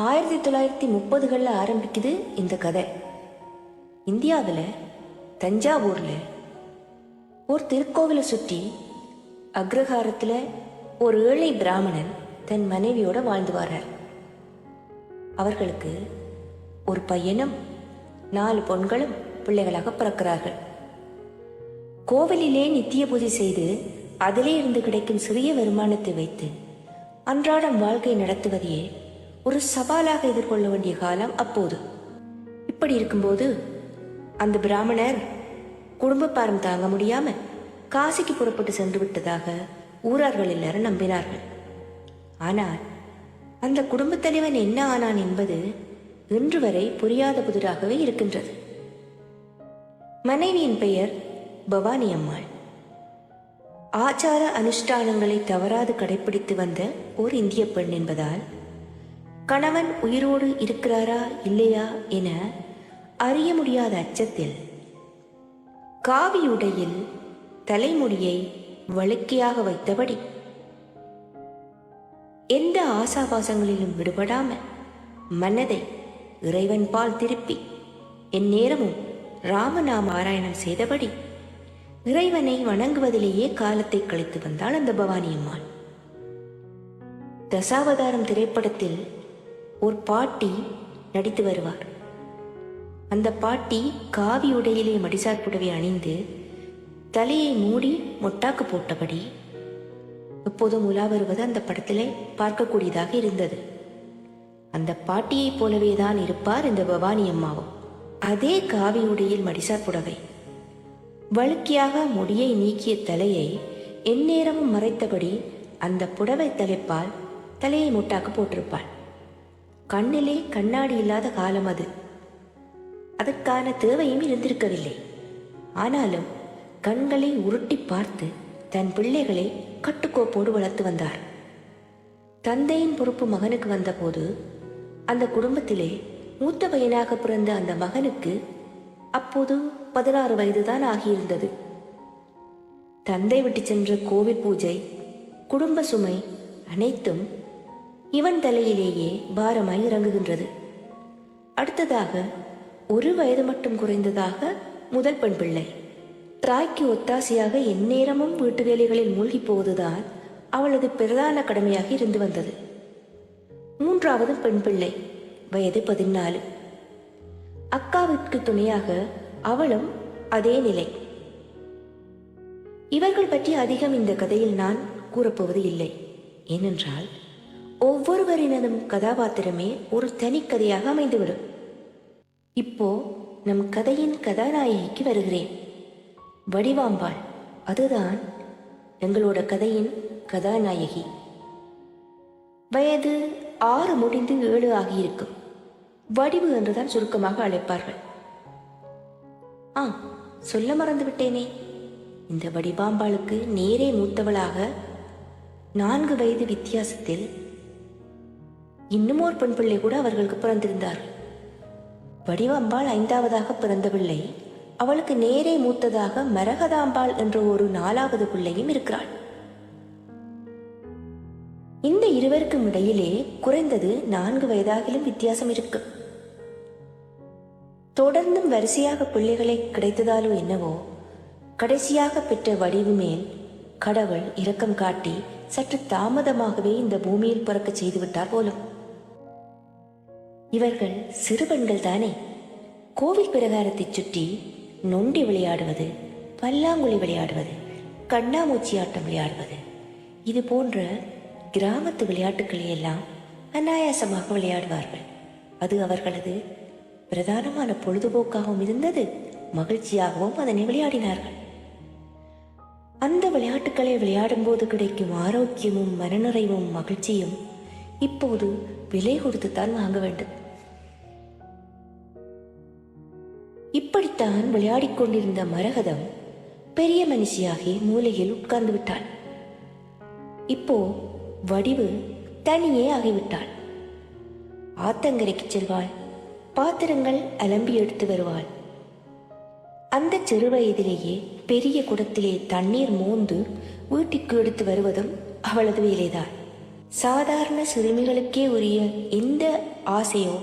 ஆயிரத்தி தொள்ளாயிரத்தி முப்பதுகளில் ஆரம்பிக்குது இந்த கதை. இந்தியாவில் தஞ்சாவூரில் ஒரு திருக்கோவிலை சுற்றி அக்ரஹாரத்தில் ஒரு ஏழை பிராமணன் தன் மனைவியோட வாழ்ந்து வர்றார் அவர்களுக்கு ஒரு பையனும் நாலு பொண்களும் பிள்ளைகளாக பிறக்கிறார்கள். கோவிலிலே நித்திய பூஜை செய்து அதிலே இருந்து கிடைக்கும் சிறிய வருமானத்தை வைத்து அன்றாடம் வாழ்க்கை நடத்துவதையே ஒரு சவாலாக எதிர்கொள்ள வேண்டிய காலம் அப்போது. இப்படி இருக்கும்போது அந்த பிராமணர் குடும்ப பாரம் தாங்க முடியாம காசிக்கு புறப்பட்டு சென்று விட்டதாக ஊரார்கள் எல்லாரும் நம்பினார்கள். ஆனால் அந்த குடும்பத் தலைவன் என்ன ஆனான் என்பது இன்று வரை புரியாத புதிராகவே இருக்கின்றது. மனைவியின் பெயர் பவானி அம்மாள். ஆச்சார அனுஷ்டானங்களை தவறாது கடைபிடித்து வந்த ஓர் இந்திய பெண் என்பதால் கணவன் உயிரோடு இருக்கிறாரா இல்லையா என அறிய முடியாத அச்சத்தில் காவியுடையில் தலைமுடியை வழுக்கையாக வைத்தபடி எந்த ஆசாபாசங்களிலும் விடுபடாம மனதை இறைவன் பால் திருப்பி என் நேரமும் ராமநாம ஆராயணம் செய்தபடி இறைவனை வணங்குவதிலேயே காலத்தை கழித்து வந்தாள் அந்த பவானி அம்மாள். தசாவதாரம் திரைப்படத்தில் ஒரு பாட்டி நடித்து வருவார். அந்த பாட்டி காவி உடையிலே மடிசார் புடவை அணிந்து தலையை மூடி மொட்டாக்கு போட்டபடி எப்போதும் உலா வருவது அந்த படத்திலே பார்க்கக்கூடியதாக இருந்தது. அந்த பாட்டியைப் போலவே தான் இருப்பார் இந்த பவானி அம்மாவும். அதே காவி உடையில் மடிசார் புடவை. வழுக்கியாக முடியை நீக்கிய தலையை எந்நேரமும் மறைத்தபடி அந்த புடவை தலைப்பால் தலையை முட்டாக்கு போட்டிருப்பாள். கண்ணிலே கண்ணாடி இல்லாத காலம் அது. அதற்கான தேவையும் இருந்திருக்கவில்லை. ஆனாலும் கண்களை உருட்டி பார்த்து தன் பிள்ளைகளை கட்டுக்கோப்போடு வளர்த்து வந்தார். தந்தையின் பொறுப்பு மகனுக்கு வந்தபோது அந்த குடும்பத்திலே மூத்த பையனாக பிறந்த அந்த மகனுக்கு அப்போது பதினாறு வயதுதான் ஆகியிருந்தது. தந்தை விட்டு சென்ற கோவில் பூஜை குடும்ப சுமை அனைத்தும் இவன் தலையிலேயே பாரமாய் இறங்குகின்றது. அடுத்ததாக ஒரு வயது மட்டும் குறைந்ததாக முதல் பெண் பிள்ளை. தாய்க்கு ஒத்தாசையாக எந்நேரமும் வீட்டு வேலைகளில் மூழ்கி போவதுதான் அவளது பிரதான கடமையாக இருந்து வந்தது. மூன்றாவது பெண் பிள்ளை வயது பதினாலு. அக்காவிற்கு துணையாக அவளும் அதே நிலை. இவர்கள் பற்றி அதிகம் இந்த கதையில் நான் கூறப்போவது இல்லை. ஏனென்றால் ஒவ்வொருவரினதும் கதாபாத்திரமே ஒரு தனிக்கதையாக அமைந்துவிடும். இப்போ நம் கதையின் கதாநாயகிக்கு வருகிறேன். வடிவாம்பாள். அதுதான் எங்களோட கதையின் கதாநாயகி. வயது ஆறு முடிந்து ஏழு ஆகியிருக்கும். வடிவு என்றுதான் சுருக்கமாக அழைப்பார்கள். ஆ சொல்ல மறந்து விட்டேனே இந்த வடிவாம்பாளுக்கு நேரே மூத்தவளாக நான்கு வயது வித்தியாசத்தில் இன்னும் ஒரு பெண் பிள்ளை கூட அவர்களுக்கு பிறந்திருந்தார். வடிவம்பாள் ஐந்தாவதாக பிறந்த பிள்ளை அவளுக்கு நேரே மூத்ததாக மரகதாம்பாள் என்ற ஒரு நாலாவது பிள்ளையும் இருக்கிறாள். இந்த இருவருக்கும் இடையிலே குறைந்தது நான்கு வயதாகிலும் வித்தியாசம் இருக்கு. தொடர்ந்தும் வரிசையாக பிள்ளைகளை கிடைத்ததாலோ என்னவோ கடைசியாக பெற்ற வடிவு மேல் கடவுள் இரக்கம் காட்டி சற்று தாமதமாகவே இந்த பூமியில் பிறக்க செய்துவிட்டார் போலும். இவர்கள் சிறுவன்கள் தானே. கோவில் பிரகாரத்தை சுற்றி நொண்டி விளையாடுவது பல்லாங்குழி விளையாடுவது கண்ணாமூச்சி ஆட்டம் விளையாடுவது. இது போன்ற கிராமத்து விளையாட்டுக்களை எல்லாம் அனாயாசமாக விளையாடுவார்கள். அது அவர்களது பிரதானமான பொழுதுபோக்காகவும் இருந்தது. மகிழ்ச்சியாகவும் அதனை விளையாடினார்கள். அந்த விளையாட்டுக்களை விளையாடும்போது கிடைக்கும் ஆரோக்கியமும் மனநிறைவும் மகிழ்ச்சியும் இப்போது விலை கொடுத்துத்தான் வாங்க வேண்டும். இப்படித்தான் விளையாடிக் கொண்டிருந்த மரகதம் பெரிய மனுஷியாகி மூலையில் உட்கார்ந்து விட்டாள். இப்போ வடிவு தனியே ஆகிவிட்டாள். ஆத்தங்கரைக்கு செல்வாள் பாத்திரங்கள் அலம்பி எடுத்து வருவாள். அந்த சிறு வயதிலேயே பெரிய குடத்திலே தண்ணீர் மோந்து வீட்டுக்கு எடுத்து வருவதும் அவளது வேலைதான். சாதாரண சிறுமிகளுக்கே உரிய எந்த ஆசையோ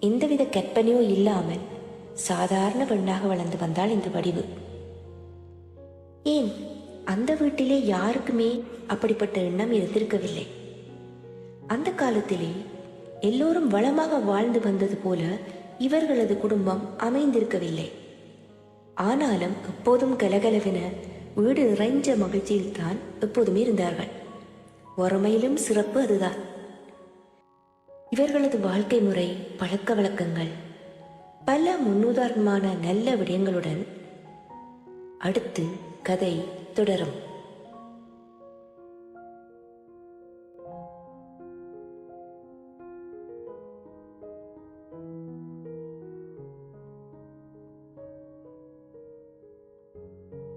எந்தவித கற்பனையோ இல்லாமல் சாதாரண பெண்ணாக வளர்ந்து வந்தாள் இந்த வடிவு. ஏன்? அந்த வீட்டிலே யாருக்குமே அப்படிப்பட்ட எண்ணம் இருந்திருக்கவில்லை. அந்த காலத்திலே எல்லோரும் வளமாக வாழ்ந்து வந்தது போல இவர்களது குடும்பம் அமைந்திருக்கவில்லை. ஆனாலும் எப்போதும் கலகலவென வீடு நிறைஞ்ச மகிழ்ச்சியில்தான் எப்போதுமே இருந்தார்கள். வறுமையிலும் சிறப்பு அதுதான். இவர்களது வாழ்க்கை முறை பழக்க வழக்கங்கள் பல முன்னுதாரணமான நல்ல விடயங்களுடன் அடுத்து கதை தொடரும்.